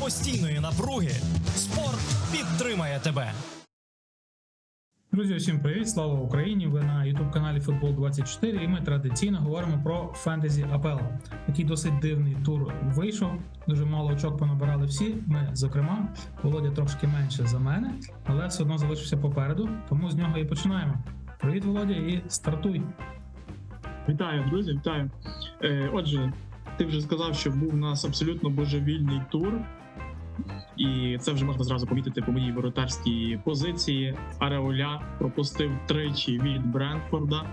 постійної напруги спорт підтримає тебе. Друзі, усім привіт! Слава Україні! Ви на youtube каналі Футбол 24 і ми традиційно говоримо про фентезі АПЛ. Такий досить дивний тур вийшов. Дуже мало очок понабирали всі. Ми, зокрема, Володя трошки менше за мене, але все одно залишився попереду, тому з нього і починаємо. Привіт, Володя, і стартуй. Вітаю, друзі, вітаю. Е, отже, ти вже сказав, що був у нас абсолютно божевільний тур, і це вже можна зразу помітити по моїй воротарській позиції. Ареоля пропустив тричі від Брентфорда.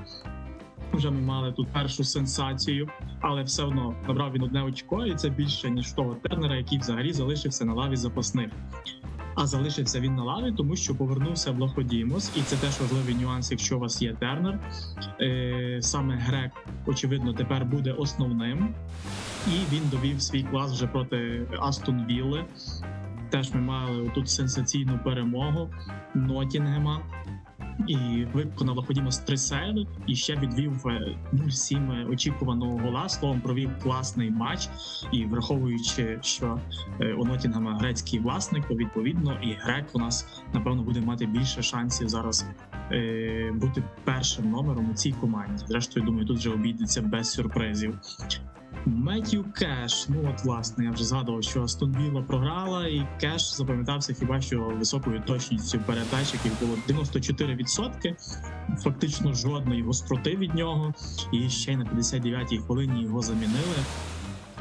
Вже ми мали тут першу сенсацію, але все одно набрав він одне очко, і це більше ніж того тернера, який взагалі залишився на лаві запасних. А залишився він на лаві, тому що повернувся Блаходімос, і це теж важливий нюанс, якщо у вас є тернер. Е, саме грек, очевидно, тепер буде основним, і він довів свій клас вже проти Астон Вілли. Теж ми мали тут сенсаційну перемогу Нотінгема. І виконав Лаходімос три сейви, і ще відвів е, 0-7 очікуваного гола. Словом, провів класний матч. І враховуючи, що е, у Нотінгема грецький власник, то відповідно і грек у нас напевно буде мати більше шансів зараз е, бути першим номером у цій команді. Зрештою, думаю, тут вже обійдеться без сюрпризів. Меттью Кеш. Ну от власне, я вже згадував, що Астон Вілла програла, і Кеш запам'ятався хіба що високою точністю передач, яких було 94%. Фактично жодної гостроти від нього. І ще й на 59-й хвилині його замінили.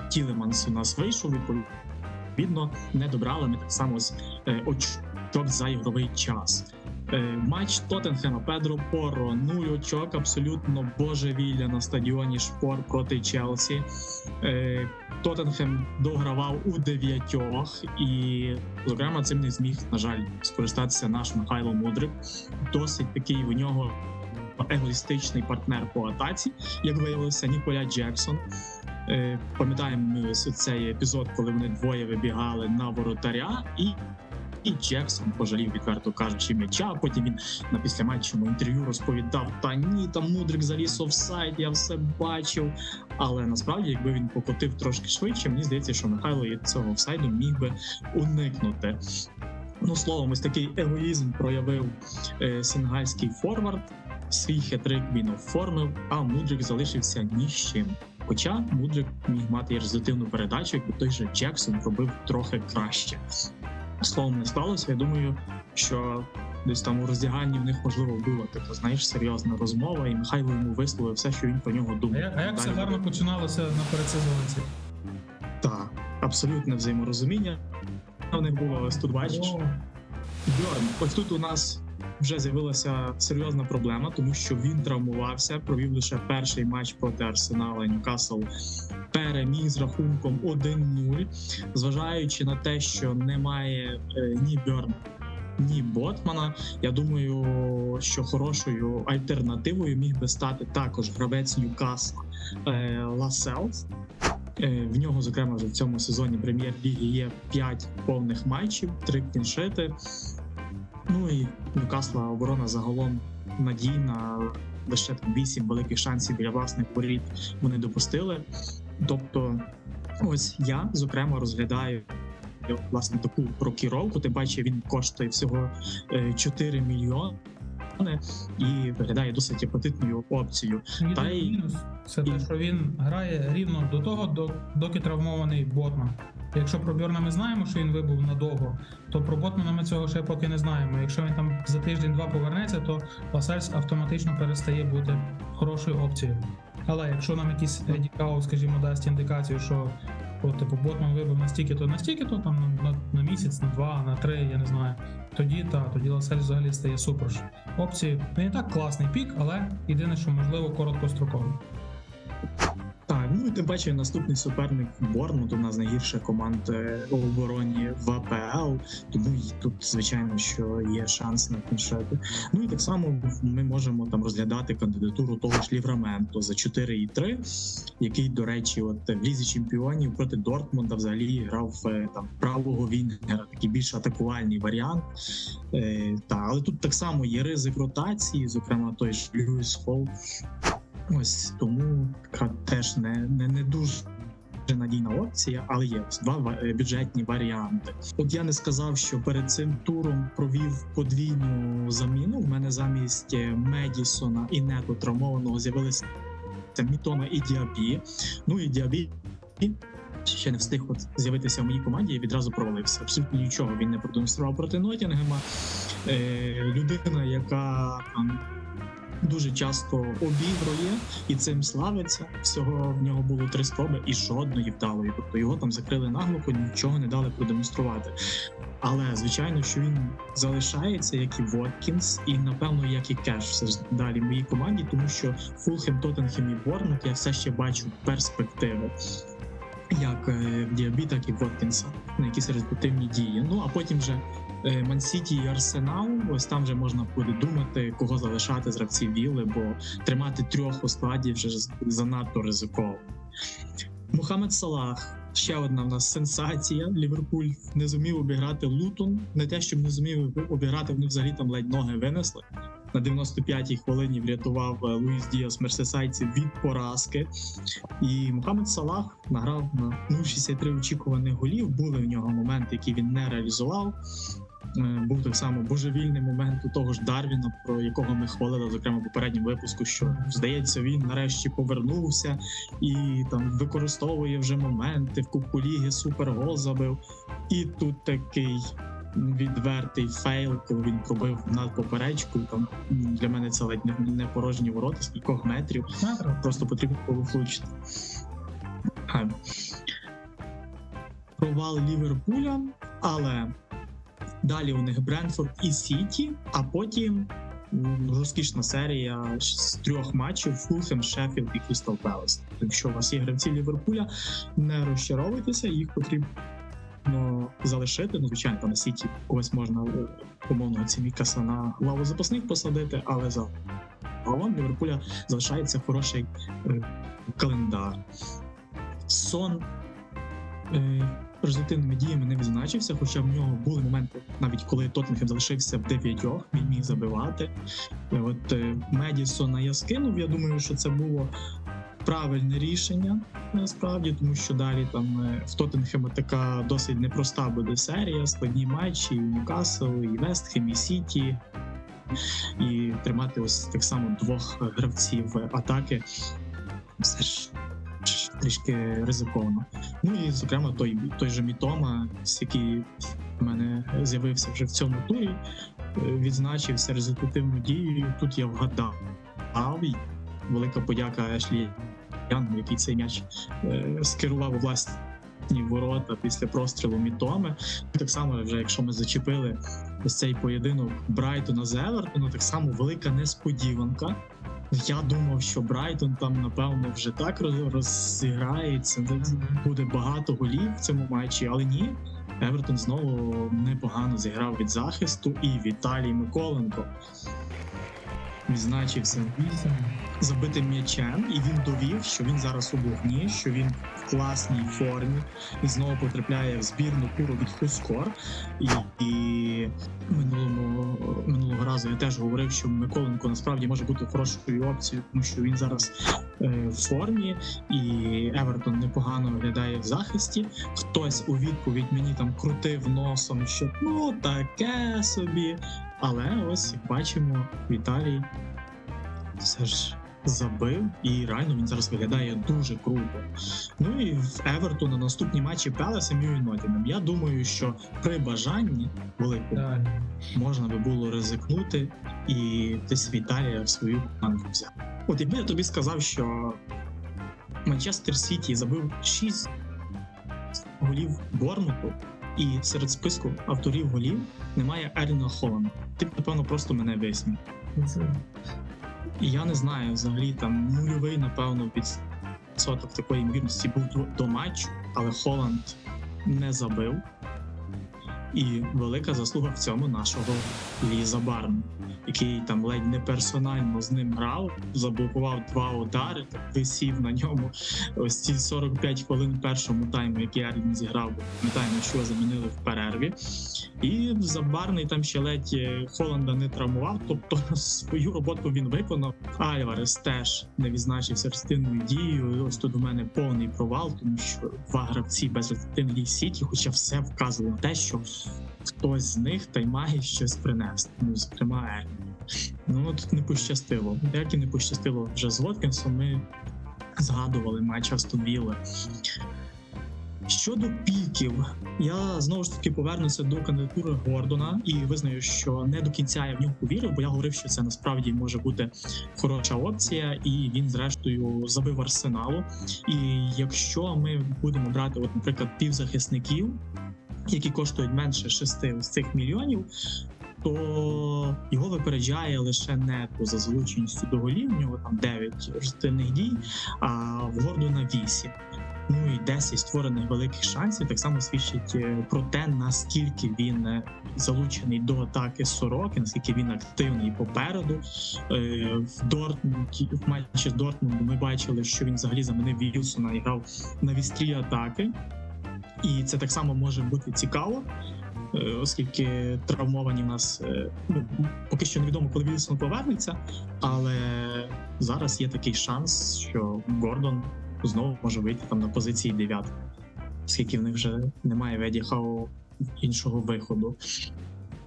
Тілеманс у нас вийшов відповідно, не добрали ми так само е, очок за ігровий час. Е, Матч Тоттенхема Педро Порро, нуль очок, абсолютно божевілля на стадіоні Шпор проти Челсі. Е, Тоттенхем догравав у дев'ятьох, і, зокрема, цим не зміг, на жаль, скористатися наш Михайло Мудрик. Досить такий у нього егоїстичний партнер по атаці, як виявилося, Ніколя Джексон. Е, Пам'ятаємо цей епізод, коли вони двоє вибігали на воротаря, і і Джексон пожалів, відверто кажучи, м'яча. Потім він на післяматчому інтерв'ю розповідав: Та ні, там мудрик заліз офсайд, я все бачив. Але насправді, якби він покотив трошки швидше, мені здається, що Михайло цього офсайду міг би уникнути. Ну, словом, ось такий егоїзм проявив е, сенгальський форвард. Свій хитрик він оформив, а Мудрик залишився ні з чим. Хоча Мудрик міг мати і результативну передачу, яку той же Джексон робив трохи краще. Словом, не сталося. Я думаю, що десь там у роздяганні в них можливо була типу, знаєш, серйозна розмова, і Михайло йому висловив все, що він про нього думає. як, а як все гарно починалося на передсезонці? Так, абсолютне взаєморозуміння. В них було ось тут бачиш. Бьорн, ось тут у нас вже з'явилася серйозна проблема, тому що він травмувався, провів лише перший матч проти Арсенала. Ньюкасл переміг з рахунком 1-0, зважаючи на те, що немає е, ні Бьорна, ні Ботмана. Я думаю, що хорошою альтернативою міг би стати також гравець Ньюкасла е, Ласелс. Е, В нього, зокрема, вже в цьому сезоні прем'єр-ліги є 5 повних матчів, 3 кіншити. Ну і Ньюкасла оборона загалом надійна, лише 8 великих шансів для власних воріт вони допустили. Тобто, ось я зокрема розглядаю власне таку рокіровку. Тим паче він коштує всього е, 4 мільйони і виглядає досить апетитною опцією. Та й- мінус це те, що він грає рівно до того, доки травмований Ботман. Якщо про Бьорна ми знаємо, що він вибув надовго, то про Ботмана ми цього ще поки не знаємо. Якщо він там за тиждень-два повернеться, то Ласельс автоматично перестає бути хорошою опцією. Але якщо нам якийсь Еді Кау, скажімо, дасть індикацію, що о, типу Ботман вибив настільки, то настільки, то там на, на, на місяць, на два, на три, я не знаю. Тоді та тоді Ласель взагалі стає супер Опції не так класний пік, але єдине, що можливо короткостроковий. Так, ну і тим паче наступний суперник Борнмут у нас найгірша команда е, у обороні в АПЛ, тому і тут звичайно, що є шанс на кіншети. Ну і так само ми можемо там розглядати кандидатуру того ж Лівраменто за 4,3, який, до речі, от в лізі чемпіонів проти Дортмунда взагалі грав е, там правого вінгера, такий більш атакувальний варіант. Е, та, але тут так само є ризик ротації, зокрема той ж Льюіс Холл. Ось тому така теж не, не, не дуже надійна опція, але є два е, бюджетні варіанти. От я не сказав, що перед цим туром провів подвійну заміну. У мене замість е, Медісона і Нету травмованого з'явилися Мітома і Діабі. Ну і Діабі ще не встиг от з'явитися в моїй команді і відразу провалився. Абсолютно нічого він не продемонстрував проти Нотінгема. Е, людина, яка там дуже часто обігрує і цим славиться. Всього в нього було три спроби і жодної вдалої. Тобто його там закрили наглухо, нічого не дали продемонструвати. Але звичайно, що він залишається, як і Воткінс, і напевно, як і Кеш, все ж далі в моїй команді, тому що Фулхем, Тоттенхем і Борнмут я все ще бачу перспективи. Як е, в Діабі, так і Воткінса на якісь результативні дії. Ну а потім вже Мансіті і Арсенал. Ось там вже можна буде думати, кого залишати з гравців Віли, бо тримати трьох у складі вже занадто ризиково. Мухаммед Салах. Ще одна в нас сенсація. Ліверпуль не зумів обіграти Лутон. Не те, щоб не зумів обіграти, вони взагалі там ледь ноги винесли. На 95-й хвилині врятував е, Луїс Діас мерсесайців від поразки. І Мухаммед Салах награв на ну, 63 очікуваних голів. Були в нього моменти, які він не реалізував. Е, Був так само божевільний момент у того ж Дарвіна, про якого ми хвалили, зокрема в попередньому випуску. Що здається, він нарешті повернувся і там використовує вже моменти в Кубку Ліги, супергол забив. І тут такий відвертий фейл, коли він пробив над поперечку. Там для мене це ледь не, порожні ворота з кількох метрів. Просто потрібно було влучити. Провал Ліверпуля, але далі у них Бренфорд і Сіті, а потім розкішна серія з трьох матчів Фулхем, Шеффілд і Крістал Пелес. Якщо у вас є гравці Ліверпуля, не розчаровуйтеся, їх потрібно залишити. Ну, звичайно, там на Сіті когось можна е, умовного Цімікаса на лаву запасних посадити, але за в Ліверпуля залишається хороший е, календар. Сон е, результативними діями не відзначився, хоча в нього були моменти, навіть коли Тоттенхем залишився в дев'ятьох, він міг забивати. Е, От е, Медісона я скинув. Я думаю, що це було правильне рішення насправді, тому що далі там е, в Тоттенхема така досить непроста буде серія, складні матчі, і Ньюкасл, і Вестхем, і Сіті. І тримати ось так само двох гравців атаки все ж ж трішки ризиковано. Ну і зокрема той, той же Мітома, який в мене з'явився вже в цьому турі, е, відзначився результативною дією. Тут я вгадав. І велика подяка Ешлі Янгу, який цей м'яч е, скерував у власні ворота після прострілу Мітоми. Так само, вже якщо ми зачепили ось цей поєдинок Брайтона з Евертоном, так само велика несподіванка. Я думав, що Брайтон там напевно вже так роз- розіграється. Буде багато голів в цьому матчі, але ні. Евертон знову непогано зіграв від захисту, і Віталій Миколенко відзначився забитим м'ячем, і він довів, що він зараз у вогні, що він в класній формі і знову потрапляє в збірну туру від Хускор. І, і минулому разу я теж говорив, що Миколенко насправді може бути хорошою опцією, тому що він зараз е, в формі, і Евертон непогано виглядає в захисті. Хтось у відповідь мені там крутив носом, що ну таке собі. Але ось бачимо, Віталій все ж забив, і реально він зараз виглядає дуже круто. Ну і в Евертон на наступні матчі Пелесом і Нотінгем. Я думаю, що при бажанні великому можна би було ризикнути і десь Віталія в свою команду взяти. От якби я тобі сказав, що Манчестер Сіті забив 6 голів Бормуту, і серед списку авторів голів немає Еріна Холланда. Ти напевно, просто мене висмів. Це Я не знаю, взагалі там нульовий, напевно, відсоток такої ймовірності був до, матчу, але Холланд не забив. І велика заслуга в цьому нашого Ліза Барна, який там ледь не персонально з ним грав, заблокував два удари, так висів на ньому ось ці 45 хвилин першому таймі, який Арін зіграв, пам'ятаємо, що замінили в перерві. І Забарний там ще ледь е, Холланда не травмував, тобто свою роботу він виконав. Альварес теж не відзначився результативною дією. Ось тут у мене повний провал, тому що два гравці без дій Сіті, хоча все вказувало на те, що хтось з них та й має щось принести. Ну, зокрема, Ерлі. Ну тут не пощастило. Як і не пощастило вже з Воткінсом. Ми згадували матч Астон. Щодо піків, я знову ж таки повернуся до кандидатури Гордона і визнаю, що не до кінця я в нього повірив, бо я говорив, що це насправді може бути хороша опція, і він, зрештою, забив арсеналу. І якщо ми будемо брати, от, наприклад, півзахисників, які коштують менше 6 з цих мільйонів. То його випереджає лише нето за залученістю до голів. У нього там 9 результативних дій, а в Гордона 8. Ну і 10 створених великих шансів так само свідчить е, про те, наскільки він е, залучений до атаки сороки, наскільки він активний попереду. Е, В Дортмунді в матчі з Дортмундом ми бачили, що він взагалі замінив Вілсона і грав на вістрі атаки. І це так само може бути цікаво, е, оскільки травмовані в нас е, ну, поки що невідомо, коли Вілсон повернеться, але зараз є такий шанс, що Гордон знову може вийти там на позиції 9, оскільки в них вже немає Веді Хау іншого виходу.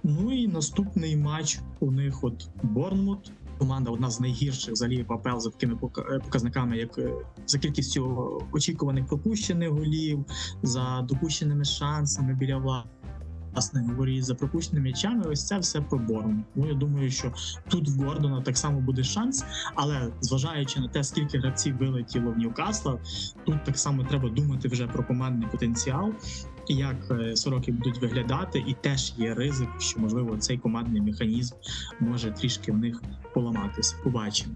Ну і наступний матч у них от Борнмут. Команда одна з найгірших взагалі АПЛ за такими е, показниками, як е, за кількістю очікуваних пропущених голів, за допущеними шансами біля вла- власних воріт, за пропущеними м'ячами. Ось це все про Борнмут. Ну я думаю, що тут в Гордона так само буде шанс, але зважаючи на те, скільки гравців вилетіло в Ньюкасла, тут так само треба думати вже про командний потенціал, як е, сороки будуть виглядати, і теж є ризик, що можливо цей командний механізм може трішки в них поламатися. Побачимо.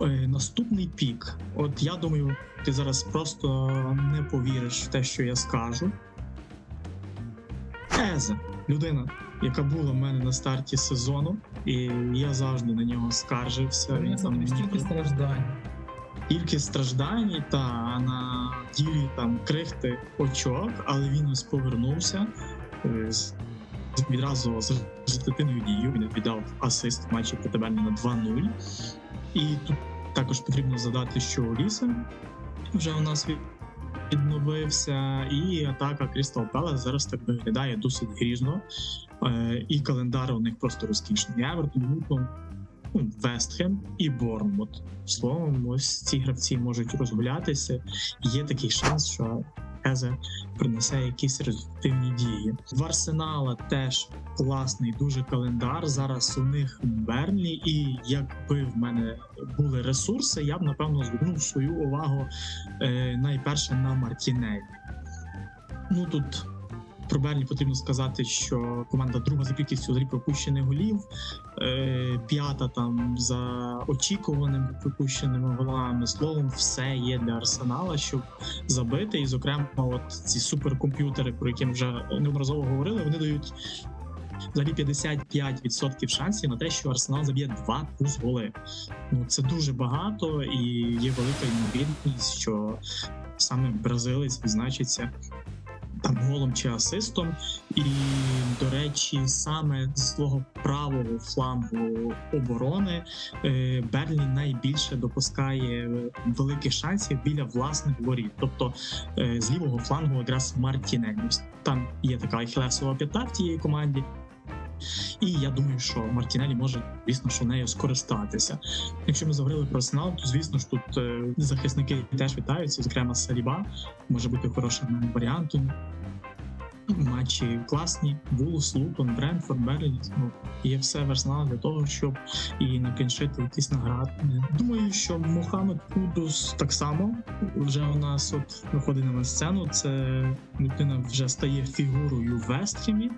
Е, Наступний пік. От я думаю, ти зараз просто не повіриш в те, що я скажу. Езе, людина, яка була в мене на старті сезону, і я завжди на нього скаржився. Він там стільки страждань. Тільки страждань та на ділі там крихти очок, але він ось повернувся е, відразу з результативною дією. Він віддав асист в матчі проти Берні на 2-0. І тут також потрібно задати, що Ліса вже у нас від- відновився, і атака Крістал Пелес зараз так виглядає досить грізно. Е, І календар у них просто розкішний. Евертон, Лутон, Вестхем і Борнмут. Словом, ось ці гравці можуть розгулятися. Є такий шанс, що Езе принесе якісь результативні дії. В Арсенала теж класний дуже календар. Зараз у них Бернлі, і якби в мене були ресурси, я б напевно звернув свою увагу е, найперше на Мартінелі. Ну тут про Берлі потрібно сказати, що команда друга за кількістю взагалі пропущених голів, е, п'ята там за очікуваними пропущеними голами. Словом, все є для арсенала, щоб забити. І, зокрема, от ці суперкомп'ютери, про які ми вже неодноразово говорили, вони дають. Взагалі 55% шансів на те, що Арсенал заб'є 2 плюс голи. Ну це дуже багато, і є велика ймовірність, що саме бразилець відзначиться там голом чи асистом. І, до речі, саме з свого правого флангу оборони е, Берлі найбільше допускає великих шансів біля власних воріт. Тобто е, з лівого флангу якраз Мартінель. Там є така ахілесова п'ята в тієї команді. І я думаю, що Мартінелі може, звісно, що нею скористатися. Якщо ми заговорили про арсенал, то звісно ж тут е, захисники теж вітаються, зокрема Саліба може бути хорошим варіантом. Матчі класні, Вулс, Лутон, Брентфорд, Берлі. Ну, є все в арсеналі для того, щоб і накінчити якісь награди. Думаю, що Мохамед Кудус так само вже у нас от виходить на сцену. Це людина вже стає фігурою в Вестхемі.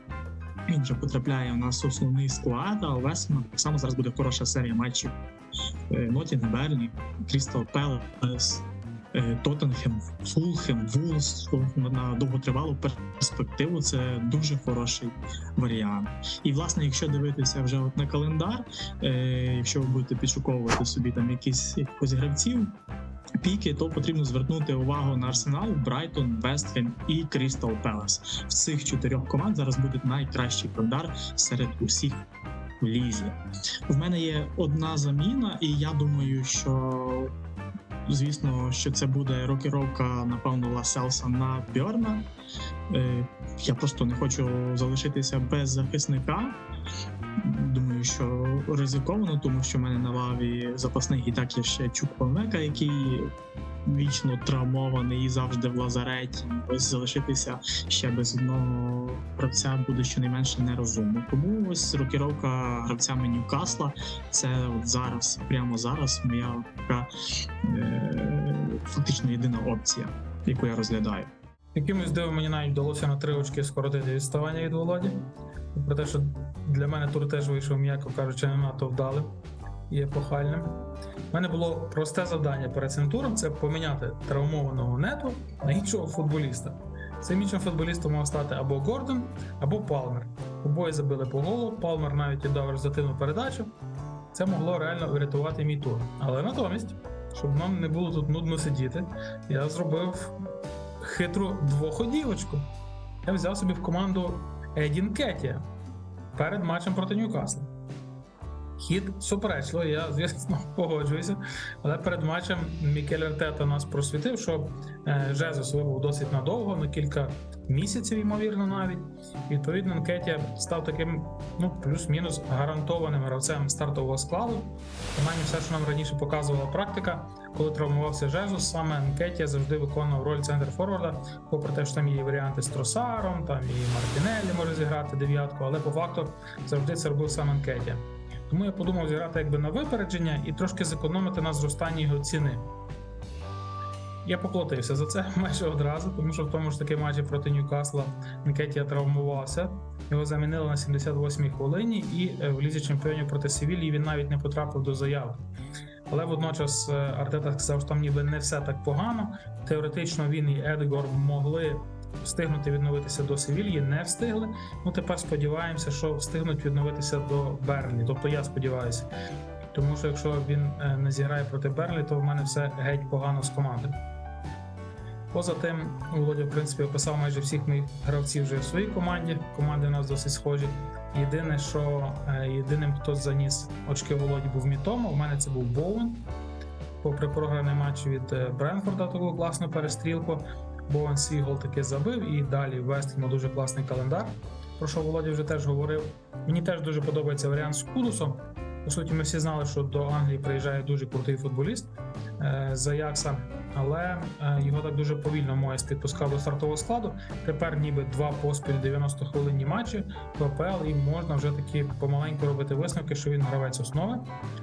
Він вже потрапляє у нас основний склад, а у Весма так само зараз буде хороша серія матчів. Нотінг, Берлі, Крістал Пелес. е, Тоттенхем, Фулхем, Вулс на довготривалу перспективу це дуже хороший варіант. І власне, якщо дивитися вже от на календар, е, якщо ви будете підшуковувати собі там якісь якихось гравців. Піки, то потрібно звернути увагу на Арсенал, Брайтон, Вестхем і Крістал Пелас. В цих чотирьох команд зараз буде найкращий календар серед усіх в лізі. В мене є одна заміна, і я думаю, що звісно, що це буде рокіровка, напевно, Ласелса на Бьорна. Е, Я просто не хочу залишитися без захисника. Думаю, що ризиковано, тому що в мене на лаві запасних і так є ще Чук Чукпомека, який вічно травмований і завжди в лазареті. Ось залишитися ще без одного гравця буде щонайменше нерозумно. Тому ось рокіровка гравцями Ньюкасла це от зараз, прямо зараз, моя така е, фактично єдина опція, яку я розглядаю. Якимось дивом мені навіть вдалося на три очки скоротити відставання від Володі. Про те, що для мене тур теж вийшов, м'яко кажучи, не надто вдалим і епохальним. У мене було просте завдання перед цим туром це поміняти травмованого нету на іншого футболіста. Цим іншим футболістом мав стати або Гордон, або Палмер. Обоє забили по голу, Палмер навіть віддав результативну передачу. Це могло реально врятувати мій тур. Але натомість, щоб нам не було тут нудно сидіти, я зробив хитру двоходівочку. Я взяв собі в команду Едін Кетія перед матчем проти Ньюкасла. Хід суперечливий, я, звісно, погоджуюся. Але перед матчем Мікель Артета нас просвітив, що е, Жезус вибув досить надовго, на кілька місяців, ймовірно, навіть. Відповідно, Нкетія став таким, ну, плюс-мінус гарантованим гравцем стартового складу. Принаймні, все, що нам раніше показувала практика, коли травмувався Жезус, саме Нкетія завжди виконував роль центр форварда, попри те, що там є варіанти з Тросаром, там і Мартінеллі може зіграти дев'ятку, але по факту завжди це робив саме Нкетія. Тому я подумав зіграти якби на випередження і трошки зекономити на зростанні його ціни. Я поплатився за це майже одразу, тому що в тому ж таки матчі проти Ньюкасла Нкетія травмувався. Його замінили на 78-й хвилині, і е, в лізі чемпіонів проти Севільї він навіть не потрапив до заявки. Але водночас е, Артета сказав, що там ніби не все так погано. Теоретично він і Едгор могли встигнути відновитися до Севільї, не встигли. Ну тепер сподіваємося, що встигнуть відновитися до Берлі. Тобто я сподіваюся. Тому що якщо він е, не зіграє проти Берлі, то в мене все геть погано з командою. Поза тим, Володя, в принципі, описав майже всіх моїх гравців вже в своїй команді. Команди у нас досить схожі. Єдине, що е, єдиним, хто заніс очки Володі, був Мітомо. У мене це був Боуен. Попри програний матч від е, Бренфорда, таку класну перестрілку. Боуен свій таки забив, і далі Вестіно дуже класний календар. Про що Володя вже теж говорив. Мені теж дуже подобається варіант з Кудусом. По суті, ми всі знали, що до Англії приїжджає дуже крутий футболіст е, з Аякса, але е, його так дуже повільно Моєс підпускав до стартового складу. Тепер ніби два поспіль 90 хвилинні матчі в АПЛ, і можна вже таки помаленьку робити висновки, що він гравець основи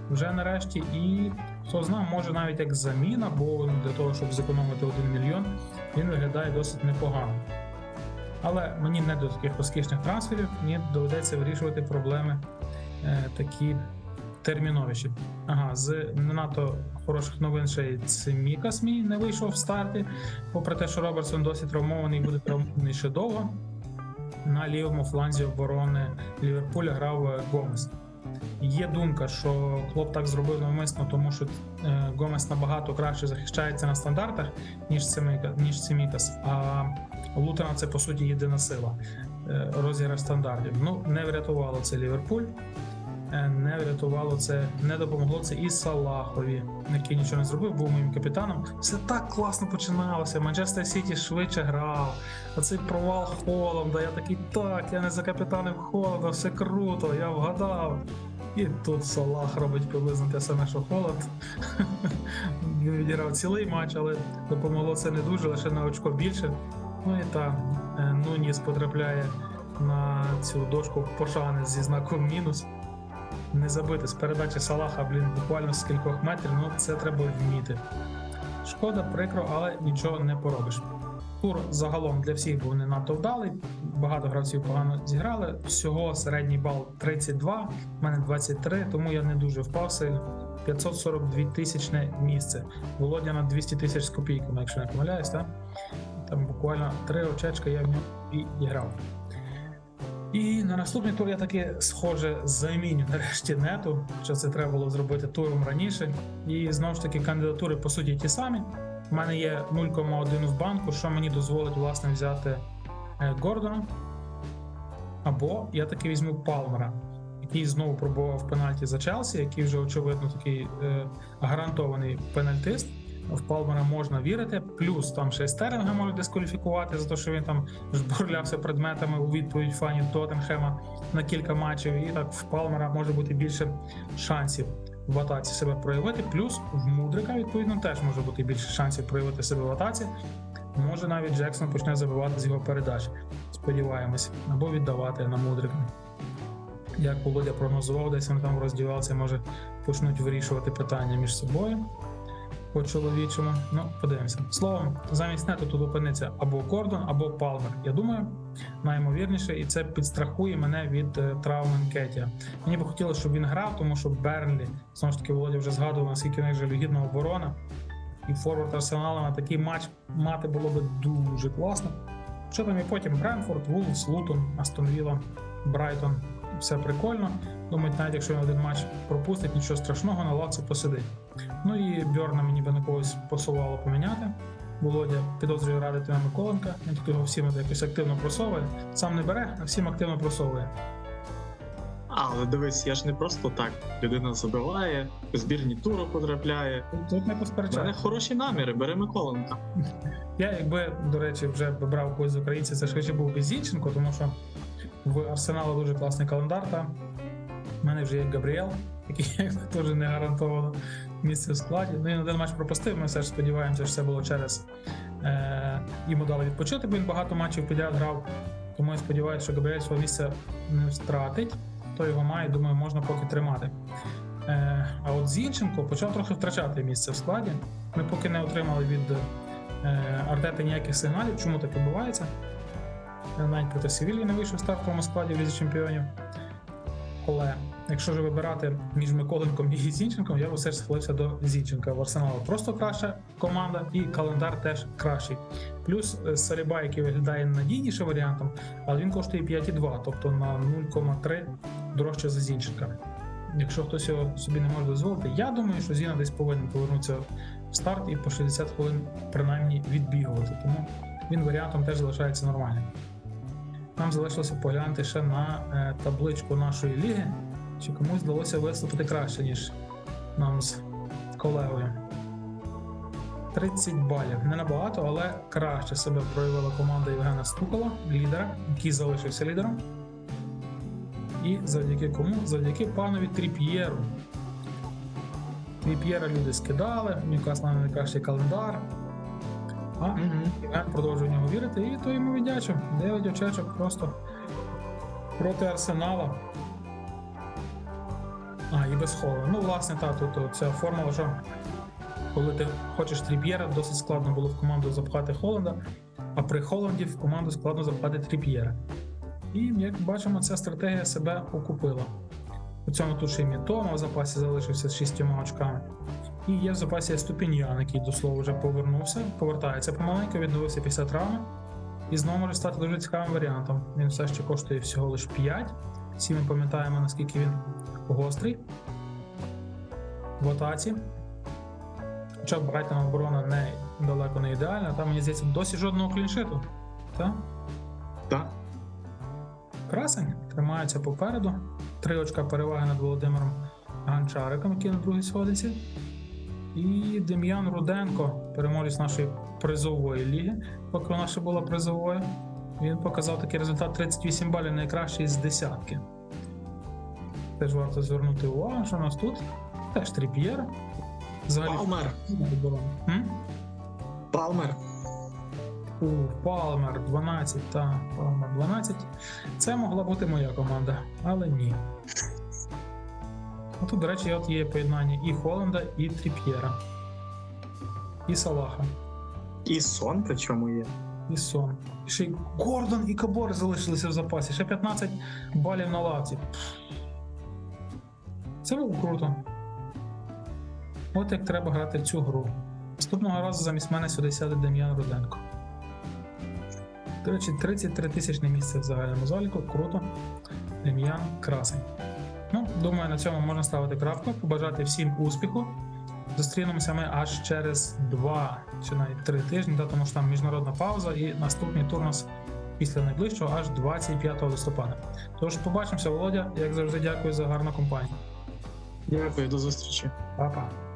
вже нарешті. І хто знає, може навіть як заміна, бо для того, щоб зекономити 1 мільйон, він виглядає досить непогано. Але мені не до таких розкішних трансферів, мені доведеться вирішувати проблеми е, такі терміновіші. Ага, з не надто хороших новин ще й Цимікас мій не вийшов в старті. Попри те, що Робертсон досі травмований, буде травмований ще довго. На лівому фланзі оборони Ліверпуля грав е, Гомес. Є думка, що Клоп так зробив навмисно, тому що е, Гомес набагато краще захищається на стандартах, ніж Циміка, ніж Цимікас. А Лутера це по суті єдина сила е, розіграш стандартів. Ну, не врятувало це Ліверпуль. Е, Не врятувало це, не допомогло це і Салахові, який нічого не зробив, був моїм капітаном. Все так класно починалося. Манчестер Сіті швидше грав. Оцей провал Холланда. Я такий, так, я не закапітанив Холланда, все круто, я вгадав. І тут Салах робить приблизно те саме, що Холланд. Він відіграв цілий матч, але допомогло це не дуже, лише на очко більше. Ну і та е, Нуніс потрапляє на цю дошку пошани зі знаком мінус. Не забити з передачі Салаха, блін, буквально з кількох метрів, ну це треба вміти. Шкода, прикро, але нічого не поробиш. Тур загалом для всіх був не надто вдалий. Багато гравців погано зіграли. Всього середній бал 32, в мене 23, тому я не дуже впав сильно. 542 тисячне місце. Володя на 200 тисяч з копійками, якщо не помиляюсь, так? Там буквально три очечка я в нього і грав. І на наступний тур я таки схоже заміню нарешті нету. Що це треба було зробити туром раніше. І знову ж таки кандидатури по суті ті самі. У мене є 0,1 в банку, що мені дозволить власне взяти е, Гордона. Або я таки візьму Палмера, який знову пробував пенальті за Челсі, який вже очевидно такий е, гарантований пенальтист. В Палмера можна вірити. Плюс там ще й Стерлінга можуть дискваліфікувати за те, що він там жбурлявся предметами у відповідь фанів Тоттенхема на кілька матчів. І так в Палмера може бути більше шансів в атаці себе проявити. Плюс в Мудрика, відповідно, теж може бути більше шансів проявити себе в атаці. Може навіть Джексон почне забивати з його передач. Сподіваємось, або віддавати на Мудрика. Як Володя прогнозував, десь вони там в роздівалці, може почнуть вирішувати питання між собою по чоловічому. Ну, подивимося. Словом, замість нету тут опиниться або Гордон, або Палмер. Я думаю, наймовірніше, і це підстрахує мене від е, травми Нкетія. Мені би хотілося, щоб він грав, тому що Бернлі, знову ж таки, Володя вже згадував, наскільки в них жалюгідна оборона. І форвард Арсенала на такий матч мати було би дуже класно. Що там і потім Бренфорд, Вулфс, Лутон, Астон Вілла, Брайтон. Все прикольно. Думаю, навіть якщо він один матч пропустить, нічого страшного, на лавці посидить. Ну і Бьорна мені би на когось посувало поміняти. Володя підозрює радити на Миколенка. Він тут його всім якось активно просовує. Сам не бере, а всім активно просовує. Але дивись, я ж не просто так. Людина забиває, в збірні туру потрапляє. Тут- не У мене хороші наміри, бери Миколенка. Я якби, до речі, вже б брав когось з українців, це швидше був би Зінченко, тому що в Арсенала дуже класний календар. Та в мене вже є Габріел, який теж не гарантовано місце в складі. Ну він один матч пропустив. Ми все ж сподіваємося, що це було через е, йому дали відпочити, бо він багато матчів підряд грав. Тому я сподіваюся, що Габріель свого місця не втратить. Хто його має, думаю, можна поки тримати. Е, а от Зінченко почав трохи втрачати місце в складі. Ми поки не отримали від е, Артети ніяких сигналів, чому так відбувається. Навіть проти Севілії не вийшов в стартовому складі в Лізі Чемпіонів. Але якщо ж вибирати між Миколенком і Зінченком, я б все ж схилився до Зінченка. В Арсеналу просто краща команда, і календар теж кращий. Плюс е, Саліба, який виглядає надійнішим варіантом, але він коштує 5,2, тобто на 0,3 дорожче за Зінченка. Якщо хтось його собі не може дозволити, я думаю, що Зіна десь повинен повернутися в старт і по 60 хвилин принаймні відбігувати. Тому він варіантом теж залишається нормальним. Нам залишилося поглянути ще на е, табличку нашої ліги, чи комусь вдалося виступити краще, ніж нам з колегою. 30 балів. Не набагато, але краще себе проявила команда Євгена Стукола, лідера, який залишився лідером. І завдяки кому? Завдяки панові Тріп'єру. Тріп'єра люди скидали, у Ньюкасла на найкращий календар. А Євген продовжує в нього вірити, і то йому віддячив. 9 очечок просто проти Арсенала. А, і без холу. Ну, власне, так, тут ця формула, що коли ти хочеш тріп'єра, досить складно було в команду запхати Холланда, а при Холланді в команду складно запхати тріп'єра. І як бачимо, ця стратегія себе окупила. У цьому тут ще й Мітома в запасі залишився з шістьома очками. І є в запасі Ступіньян, який до слова вже повернувся, повертається помаленьку, відновився після травми. І знову може стати дуже цікавим варіантом. Він все ще коштує всього лише 5. Всі ми пам'ятаємо, наскільки він гострий в атаці. Хоча Брайтона оборона не далеко не ідеальна, там, мені здається, досі жодного кліншиту. Так? Так? Красень тримається попереду. Три очка переваги над Володимиром Ганчариком, який на другій сходинці. І Дем'ян Руденко, переможець нашої призової ліги, поки вона ще була призовою. Він показав такий результат 38 балів, найкращий з десятки. Теж варто звернути увагу, що у нас тут теж тріп'єр. Взагалі Палмер. Палмер. У Палмер 12 та Палмер 12. Це могла бути моя команда, але ні. А тут, до речі, от є поєднання і Холланда, і Тріп'єра. І Салаха. І сон причому є. і сон. І ще й Гордон і Кабор залишилися в запасі. Ще 15 балів на лавці. Це було круто. От як треба грати в цю гру. Наступного разу замість мене сюди сяде Дем'ян Руденко. До речі, 33 тисячне місце в загальному заліку. Круто. Дем'ян красень. Ну, думаю, на цьому можна ставити крапку. Побажати всім успіху. Зустрінемося ми аж через два чи навіть три тижні, да, тому що там міжнародна пауза, і наступний тур у нас після найближчого аж 25 листопада. Тож побачимося, Володя. Як завжди, дякую за гарну компанію. Дякую, до зустрічі. Па-па.